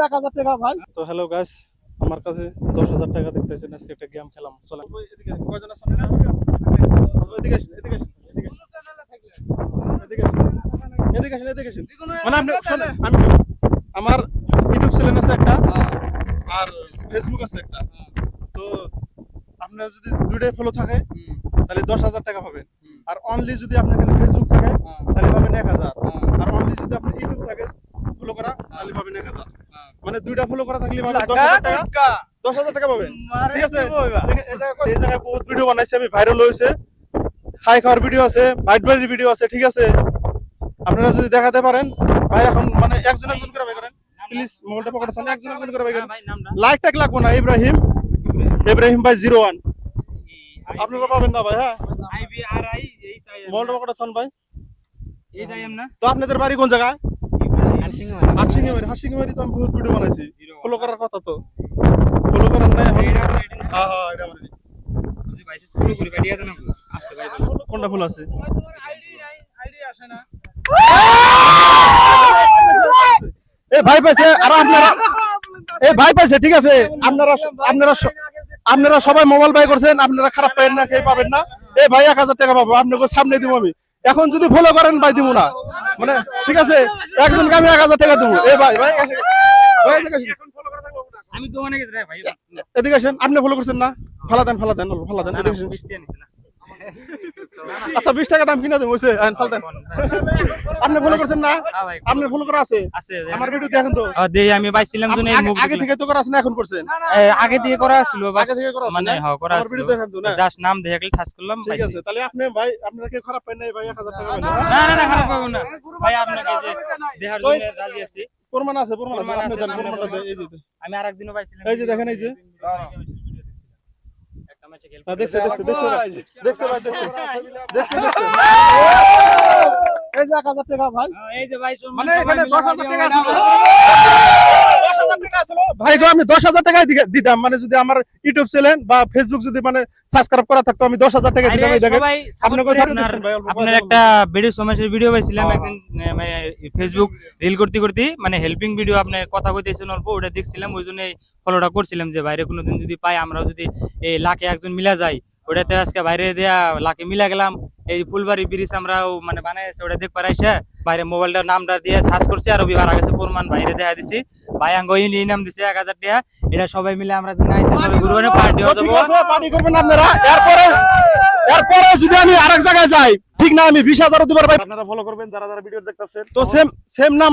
যে এক হাজার টাকা ভাই। তো হ্যালো গাইস আমার কাছে দশ হাজার টাকা দেখতেছেন আজকে একটা গেম খেলাম চলেন। কয়জন আছেন? এদিকে আসেন এদিকে আসেন এদিকে আসেন এদিকে আসেন। এদিকে আসেন মানে আপনি শোনেন আমি আমার ইউটিউব চ্যানেল আছে একটা আর ফেসবুক আছে একটা। তো আপনার যদি দুইটাই ফলো থাকে তাহলে দশ হাজার টাকা পাবেন। আর অনলি যদি আপনার ফেসবুক থাকে তাহলে পাবেন এক হাজার। আর অনলি যদি আপনার ইউটিউব থাকে ফলো করা তাহলে পাবেন এক হাজার মানে দুইটা ফলো করা থাকলে পাবেন দশ হাজার টাকা দশ হাজার টাকা পাবেন। ঠিক আছে? এই জায়গায় বহুত ভিডিও বানাইছি আমি ভাইরাল হয়েছে। ছাই খাওয়ার ভিডিও আছে বাইট বাড়ির ভিডিও আছে ঠিক আছে? আপনারা যদি দেখাতে পারেন ভাই এখন মানে একজন একজন করে ভাই করেন। প্লিজ মোবাইলটা পকেটে একজন একজন করে ভাই করেন। লাইক টাক লাগবো না ইব্রাহিম ইব্রাহিম ভাই জিরো ওয়ান আপনারা পাবেন না ভাই হ্যাঁ? মোবাইলটা পকেটে থান ভাই। তো আপনাদের বাড়ি কোন জায়গায়? হাসিংমারি হাসিংমারি তো আমি বহুত ভিডিও বানাইছি। ফলো করার কথা তো। ফলো করার নাই হ্যাঁ হ্যাঁ এটা আমার। কোনটা ফুল আছে? এ ভাই পাইছে আর আপনারা এ ভাই পাইছে ঠিক আছে। আপনারা আপনারা আপনারা সবাই মোবাইল বাই করছেন আপনারা খারাপ পাবেন না খেয়ে পাবেন না। এ ভাই এক হাজার টাকা পাবো আপনাকে সামনে দিব আমি। এখন যদি ফলো করেন ভাই দিব না। মানে ঠিক আছে? একজনকে আমি এক হাজার টাকা দেবো এ ভাই ভাই এদিকে আসেন। আপনি ফলো করছেন না? ফালা দেন ফালা দেন ফালা দেন। এদিকে আসেন। বৃষ্টি আনিস না আচ্ছা বিশ টাকা দাম কিনা দেবো আইন আপনি ফলো করছেন না? হ্যাঁ আপনার ফলো করা আছে? আছে আমার ভিডিও দেখেন তো। দেই আমি পাইছিলাম জন্য আগে- থেকে তো করা আছে না এখন করছেন? আগে দিয়ে করা ছিল আগে থেকে করা মানে না? হ্যাঁ করা ছিল ভিডিও দেখেন তো না জাস্ট নাম দেখে গেলে টাচ করলাম ঠিক আছে তাহলে আপনি ভাই আপনারা কি খারাপ পাই নাই ভাই এক হাজার টাকা না না না খারাপ পাবো না। ভাই আপনাকে যে দেহার জন্য রাজি আছি। প্রমাণ আছে প্রমাণ আছে আপনি আছে, দেন প্রমাণটা এই যে আমি আরেকদিনও পাইছিলাম এই যে দেখেন, এই যে। একটা ম্যাচে খেল হ্যাঁ, দেখছে দেখছে দেখছে দেখছে দেখছে দেখছে দেখছে এই যে এক হাজার টাকা ভাই। এই যে ভাই মানে এখানে টাকা আছে দিতাম। মানে যদি আমার ইউটিউব চ্যানেল বা ফেসবুক যদি মানে সাবস্ক্রাইব করা থাকতো আমি দশ হাজার টাকা দিতাম। এই দেখেন সবাই আপনাকে support করে সাপোর্ট আপনার দিচ্ছেন ভাই? অল্প আপনার পয়সা একটা ভিডিও সমাজের ভিডিও পাইছিলাম হ্যাঁ। একদিন মানে ফেসবুক রিল করতে করতে মানে হেল্পিং ভিডিও আপনি কথা কইতেছেন অল্প ওটা দেখছিলাম ওই জন্য ফলোটা করছিলাম যে বাইরে কোনোদিন যদি পাই আমরা যদি এই লাখে একজন মিলা যাই ওটাতে আজকে বাইরে দেয়া লাখে মিলা গেলাম। এই ফুলবাড়ি ব্রিজ আমরাও মানে বানাইছে ওটা দেখ পারাইছে বাইরে মোবাইলটার নামটা দিয়ে সার্চ করছি আর বিবার গেছে প্রমাণ বাইরে দেখা দিছি। ভাই আঙ্গ এই নাম দিছে এক হাজার টাকা। এটা সবাই মিলে আমরা দিন সবাই পার্টি হয়ে আছে পার্টি করবেন আপনারা। এরপরে এরপরে যদি আমি আরেক জায়গায় যাই ঠিক না আমি বিশ হাজারও দিবার ভাই আপনারা ফলো করবেন যারা যারা ভিডিও দেখতেছেন। তো সেম সেম নাম